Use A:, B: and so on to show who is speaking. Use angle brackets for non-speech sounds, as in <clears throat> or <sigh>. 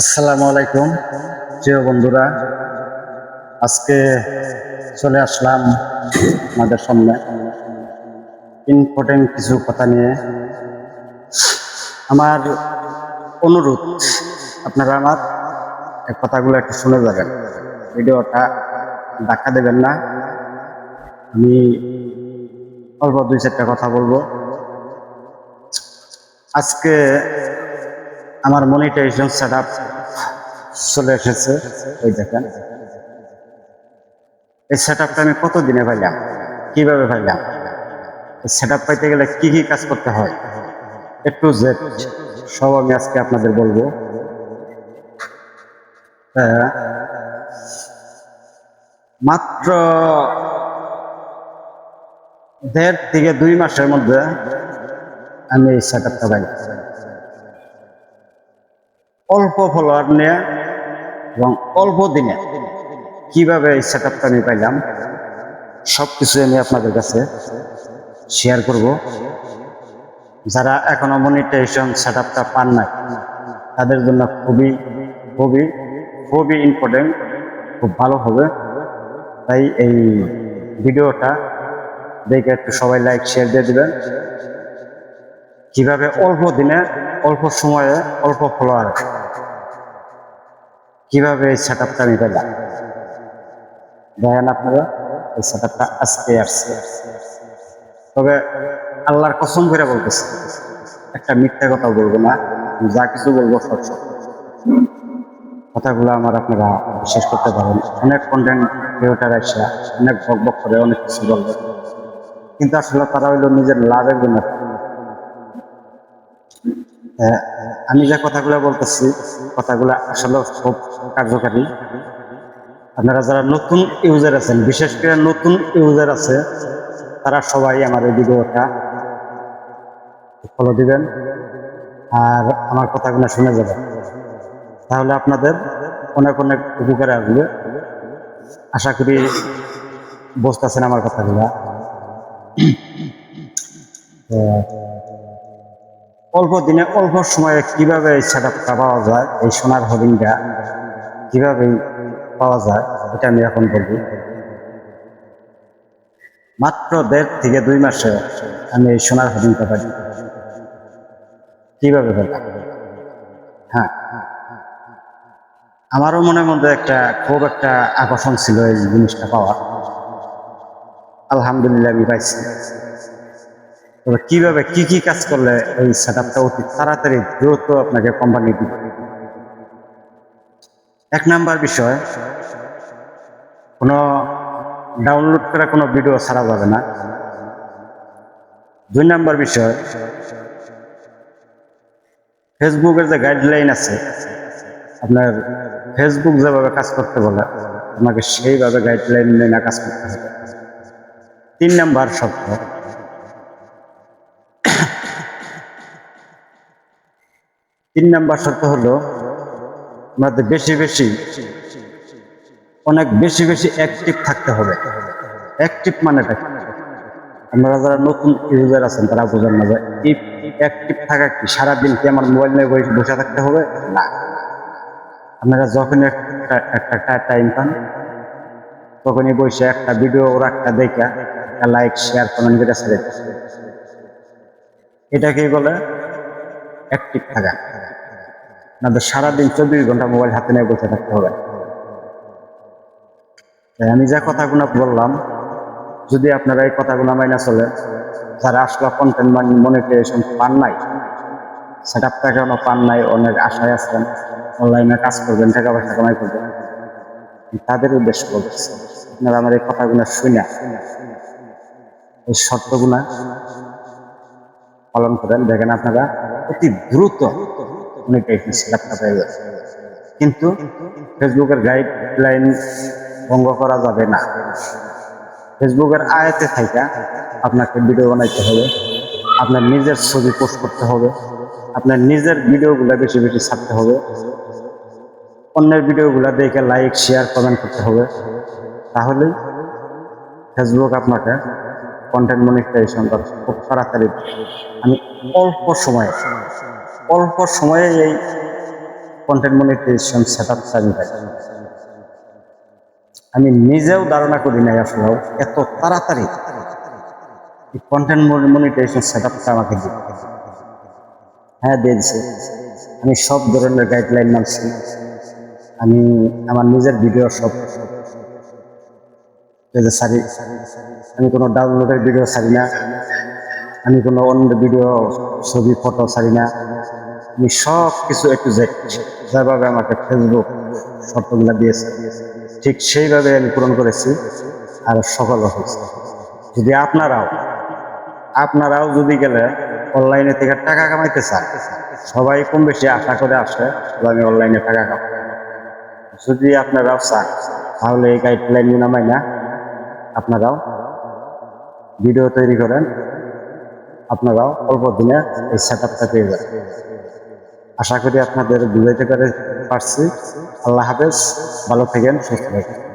A: আসসালামু আলাইকুম, প্রিয় বন্ধুরা। আজকে চলে আসলাম আমাদের সামনে। ইম্পর্টেন্ট কিছু কথা নিয়ে। আমার অনুরোধ, আপনারা আমার কথাগুলো একটু শুনে যাবেন। ভিডিওটা দেখা দেবেন না। আমি অল্প দুই চারটা কথা বলব। আজকে আমার মনিটাইজেশন সেট আপ চলে এসেছে। এই দেখেন। এই সেট আমি কত দিনে পাইলাম কীভাবে পাইলাম সেট আপ পাইতে গেলে কি কি কাজ করতে হয়? একটু জেড সব আমি আজকে আপনাদের বলব। আহ, মাত্র দেড় থেকে দুই মাসের মধ্যে আমি এই সেট আপটা পাইলাম অল্প ফলোয়ার নিয়ে এবং অল্প দিনে কীভাবে এই সেট আপটা আমি পাইলাম সব কিছু আমি আপনাদের কাছে শেয়ার করব। যারা এখনও মনিটাইজেশন সেট আপটা পান নাই, তাদের জন্য খুবই খুবই খুবই ইম্পর্টেন্ট খুব ভালো হবে। তাই এই ভিডিওটা দেখে একটু সবাই লাইক শেয়ার দিয়ে দেবেন। কীভাবে অল্প দিনে, অল্প সময়ে, অল্প ফলোয়ার কীভাবে এই সেট আপটা পেলাম দেখেন আপনারা, এই সেট আপটা আজকে আসছে। তবে আল্লাহর কসম করে বলতেছে, একটা মিথ্যা কথা বলব না যা কিছু বলব সত্য। কথাগুলো আমার আপনারা বিশ্বাস করতে পারেন। অনেক কন্টেন্ট ক্রিয়েটার এসে অনেক বক বক করে, অনেক কিছু বলবে কিন্তু আসলে তারা হইল নিজের লাভের জন্য। আমি যে কথাগুলো বলতেছি, কথাগুলো আসলে খুব কার্যকারী। আপনারা যারা নতুন ইউজার আছেন, বিশেষ করে নতুন ইউজার আছে, তারা সবাই আমার এই ভিডিওটা ফলো দিবেন আর আমার কথাগুলো শুনে যাবেন। তাহলে আপনাদের অনেক অনেক উপকারে আসবে। আশা করি বুঝতেছেন আমার কথাগুলা। <clears throat> অল্প দিনে অল্প সময়ে কীভাবে এই সেট পাওয়া যায়, এই সোনার হরিণটা কীভাবে পাওয়া যায়, এটা আমি এখন বলব। মাত্র দেড় থেকে দুই মাসে আমি এই সোনার হরিণটা পাই। কীভাবে পেলাম হ্যাঁ। আমারও মনের মধ্যে একটা খুব একটা আকর্ষণ ছিল এই জিনিসটা পাওয়ার। আলহামদুলিল্লাহ, আমি পাইছি। কীভাবে কি কি কাজ করলে এই সেট আপটা অতি তাড়াতাড়ি দ্রুত আপনাকে কোম্পানি দিবে? এক নাম্বার বিষয়, কোনো ডাউনলোড করা কোনো ভিডিও ছাড়া যাবে না। দুই নাম্বার বিষয় ফেসবুকের যে গাইডলাইন আছে, আপনার ফেসবুক যেভাবে কাজ করতে বলে, আপনাকে সেইভাবে গাইডলাইন মেনে কাজ করতে হবে। তিন নাম্বার শর্ত তিন নাম্বার শর্ত হলো, আমাদের বেশি বেশি, অনেক বেশি বেশি অ্যাক্টিভ থাকতে হবে। অ্যাক্টিভ মানেটা কি? আপনারা যারা নতুন ইউজার আছেন, তারা বোঝেন না যে অ্যাক্টিভ থাকা কি? সারাদিন কি আমার মোবাইল নিয়ে বসে থাকতে হবে? না। আপনারা যখনই একটা একটা টাইম পান, তখনই বসে একটা ভিডিও ওরা একটা দেখা, একটা লাইক শেয়ার কমেন্ট করে ছেড়ে দেন। এটাকেই বলে? অ্যাক্টিভ থাকা। আপনাদের সারাদিন চব্বিশ ঘণ্টা মোবাইল হাতে নিয়ে বসে থাকতে হবে। তাই আমি যা কথাগুলো বললাম, যদি আপনারা এই কথাগুলো মাইনা চলে যারা আসলে কন্টেন্ট মনিটাইজেশন পান নাই সেট আপটা কেন পান নাই, অনেক আশায় আছেন অনলাইনে কাজ করবেন, টাকা পয়সা কামাই করবেন তাদের উদ্দেশ্য বলতেছি আপনারা আমার এই কথাগুলো শুনে, এই শর্তগুলা পালন করেন। দেখেন আপনারা অতি দ্রুত পেয়ে যাবে কিন্তু ফেসবুকের গাইডলাইন ভঙ্গ করা যাবে না। ফেসবুকের আয়াতে থাকা আপনাকে ভিডিও বানাইতে হবে, আপনার নিজের ছবি পোস্ট করতে হবে, আপনার নিজের ভিডিওগুলো বেশি বেশি ছাড়তে হবে, অন্যের ভিডিওগুলো দেখে লাইক শেয়ার কমেন্ট করতে হবে। তাহলেই ফেসবুক আপনাকে কন্টেন্ট মনিটাইজেশন খুব তাড়াতাড়ি। আমি অল্প সময়ে অল্প সময়ে এই কন্টেন্ট মনিটাইজেশন সেট আপ আমি নিজেও ধারণা করি নাই আসলে এত তাড়াতাড়ি কন্টেন্ট মনিটাইজেশন সেট আপটা আমাকে দিবে। হ্যাঁ দিয়েছে। আমি সব ধরনের গাইডলাইন মানছি। আমি আমার নিজের ভিডিও সব ছাড়ি আমি কোনো ডাউনলোডের ভিডিও ছাড়ি না। আমি কোনো অন্য ভিডিও ছবি ফটো ছাড়ি না। আমি সব কিছু একটু যেভাবে আমাকে ফেসবুক শর্তগুলো দিয়েছে, ঠিক সেইভাবে আমি পূরণ করেছি আর সফল হয়েছে। যদি আপনারাও আপনারাও যদি গেলে অনলাইনে থেকে টাকা কামাইতে চান, সবাই কম বেশি আশা করে আসে আমি অনলাইনে টাকা কামাই যদি আপনারাও চান, তাহলে এই গাইডলাইন নামাই না। আপনারাও ভিডিও তৈরি করেন। আপনারাও অল্প দিনে এই সেট আপটা পেয়ে যাবেন। আশা করি আপনাদের বুঝাইতে পারে পারছি। আল্লাহ হাফেজ ভালো থাকেন সুস্থ থাকেন।